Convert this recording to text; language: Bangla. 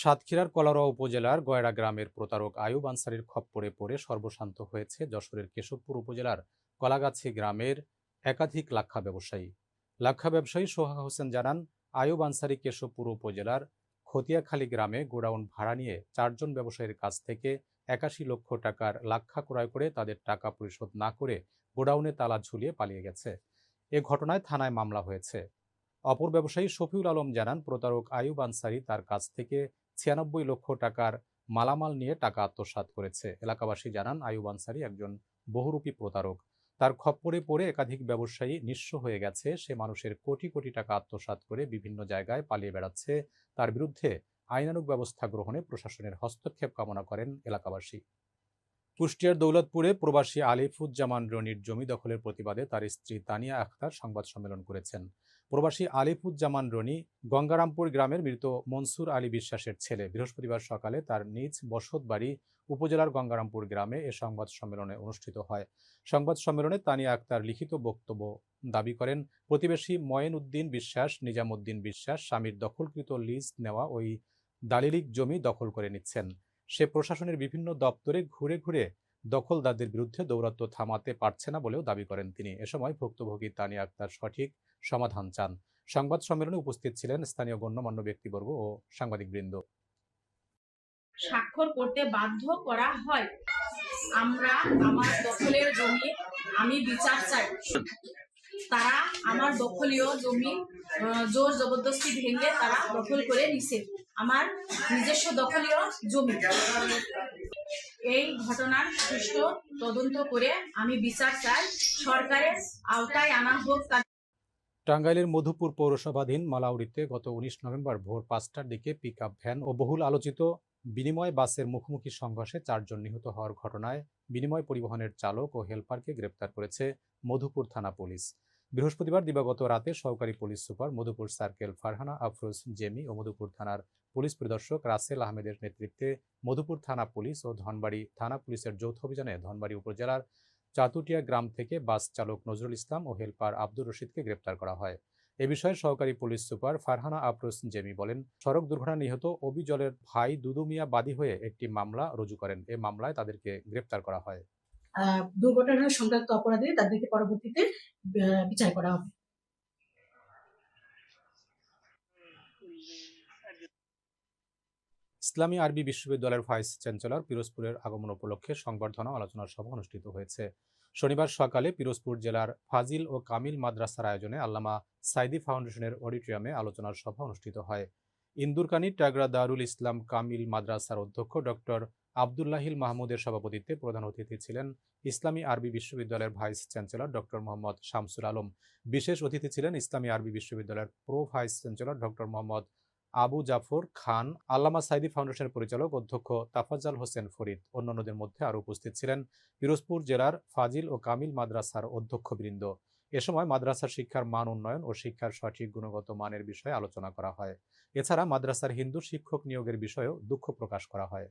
সাতক্ষীরার কলারোয়া উপজেলার গয়রা গ্রামের প্রতারক আয়ুব আনসারির খপ্পরে পড়ে সর্বশান্ত হয়েছে যশোরের কেশবপুর উপজেলার কলাগাছি গ্রামের একাধিক লাক্ষা ব্যবসায়ী। লাক্ষা ব্যবসায়ী সোহা হোসেন জানান, আয়ুব আনসারি কেশবপুর উপজেলার খতিয়াখালী গ্রামে গোডাউন ভাড়া নিয়ে চারজন ব্যবসায়ীর কাছ থেকে একাশি লক্ষ টাকার লাক্ষা ক্রয় করে তাদের টাকা পরিশোধ না করে গোডাউনে তালা ঝুলিয়ে পালিয়ে গেছে। এ ঘটনায় থানায় মামলা হয়েছে। অপর ব্যবসায়ী শফিউল আলম জানান, প্রতারক আয়ুব আনসারি তার কাছ থেকে ছিয়ানব্বই লক্ষ টাকার মালামাল নিয়ে টাকা আত্মসাত করেছে। এলাকাবাসী জানান আয়ুব আনসারি একজন বহুরূপী প্রতারক। তার খপ্পরে পড়ে একাধিক ব্যবসায়ী নিঃস্ব হয়ে গেছে। সে মানুষের কোটি কোটি টাকা আত্মসাত করে বিভিন্ন জায়গায় পালিয়ে বেড়াচ্ছে। তার বিরুদ্ধে আইনানুগ ব্যবস্থা গ্রহণে প্রশাসনের হস্তক্ষেপ কামনা করেন এলাকাবাসী। কুষ্টিয়ার দৌলতপুরে প্রবাসী আলিফুজ্জামান রনির জমি দখলের প্রতিবাদে তার স্ত্রী তানিয়া আখতার সংবাদ সম্মেলন করেছেন। প্রবাসী আলিফুজ্জামান রনি গঙ্গারামপুর গ্রামের মৃত মনসুর আলী বিশ্বাসের ছেলে। বৃহস্পতিবার সকালে তার নিজ বসত বাড়ি উপজেলার গঙ্গারামপুর গ্রামে এ সংবাদ সম্মেলনে অনুষ্ঠিত হয়। সংবাদ সম্মেলনে তানিয়া আক্তার লিখিত বক্তব্য দাবি করেন, প্রতিবেশী ময়েন উদ্দিন বিশ্বাস, নিজামুদ্দিন বিশ্বাস স্বামীর দখলকৃত লিজ নেওয়া ওই দালিলিক জমি দখল করে নিচ্ছেন। সে প্রশাসনের বিভিন্ন দপ্তরে ঘুরে ঘুরে দখলদারদের বিরুদ্ধে দৌরাত্ম্য থামাতে পারছে না বলেও দাবি করেন তিনি। এ সময় ভুক্তভোগী তানিয়া আক্তার সঠিক সমাধান চান। সংবাদ সম্মেলনে উপস্থিত ছিলেন স্থানীয় গণ্যমান্য ব্যক্তিবর্গ ও সাংবাদিকবৃন্দ। স্বাক্ষর করতে বাধ্য করা হয়। আমরা আমার দখলের জমি, আমি বিচার চাই। তারা আমার দখলীয় জমি জোর জবরদস্তি ভেঙে তারা দখল করে নিছে। আমার নিজস্ব দখলীয় জমি। এই ঘটনার সুষ্ঠু তদন্ত করে আমি বিচার চাই। সরকারের আওতায় আনা হোক টাঙ্গাইলের মধুপুর পৌরসভাধীন মালাউড়িতে গত উনিশ নভেম্বর ভোর পাঁচটার দিকে পিক ভ্যান ও বহুল আলোচিত বিনিময় বাসের মুখোমুখি সংঘর্ষে চারজন নিহত হওয়ার ঘটনায় বিনিময় পরিবহনের চালক ও হেলপারকে গ্রেপ্তার করেছে মধুপুর থানা পুলিশ। বৃহস্পতিবার দিবাগত রাতে সহকারী police super Madhupur circle Farhana Afroz, Jemi ও মধুপুর থানার পুলিশ পরিদর্শক রাসেল আহমেদের নেতৃত্বে মধুপুর থানা পুলিশ ও ধনবাড়ি থানা পুলিশের যৌথ অভিযানে ধনবাড়ি উপজেলার চাতুটিয়া গ্রাম থেকে বাস চালক নজরুল ইসলাম ও হেলপার আব্দুর রশিদকে গ্রেপ্তার করা হয়। এ বিষয়ে সহকারী পুলিশ সুপার ফারহানা আফরোজ, জেমি বলেন, সড়ক দুর্ঘটনা নিহত অবিজলের ভাই দুদু মিয়া বাদী হয়ে একটি মামলা রুজু করেন। এ মামলায় তাদেরকে গ্রেপ্তার করা হয়। আহ, দুর্ঘটনার সংক্রান্ত অপরাধে তাদেরকে পরবর্তীতে বিচার করা হবে। ইসলামী আরবি বিশ্ববিদ্যালয়ের ভাইস চ্যান্সেলর পিরোজপুরের আগমন উপলক্ষে সংবর্ধনা আলোচনা সভা অনুষ্ঠিত হয়েছে। শনিবার সকালে পিরোজপুর জেলার ফাজিল ও কামিল মাদ্রাসার আয়োজনে আল্লামা সাইদি ফাউন্ডেশনের অডিটোরিয়ামে আলোচনার সভা অনুষ্ঠিত হয়। ইন্দুরকানী টাগরা দারুল ইসলাম কামিল মাদ্রাসার অধ্যক্ষ ডক্টর আবদুল্লাহিল মাহমুদের সভাপতিত্বে প্রধান অতিথি ছিলেন ইসলামী আরবি বিশ্ববিদ্যালয়ের vice chancellor doctor Mohammad Shamsul Alam. বিশেষ অতিথি ছিলেন ইসলামী আরবি বিশ্ববিদ্যালয়ের pro vice chancellor doctor Mohammad Abu Jafar Khan, Allama Saidi ফাউন্ডেশনের পরিচালক অধ্যক্ষ তাফাজ্জাল হোসেন ফরিদ। অন্যান্যদের মধ্যে আরও উপস্থিত ছিলেন পিরোজপুর জেলার ফাজিল ও কামিল মাদ্রাসার অধ্যক্ষবৃন্দ। এ সময় মাদ্রাসার শিক্ষার মান উন্নয়ন ও শিক্ষার সঠিক গুণগত মানের বিষয়ে আলোচনা করা হয়। এছাড়া মাদ্রাসার হিন্দু শিক্ষক নিয়োগের বিষয়েও দুঃখ প্রকাশ করা হয়।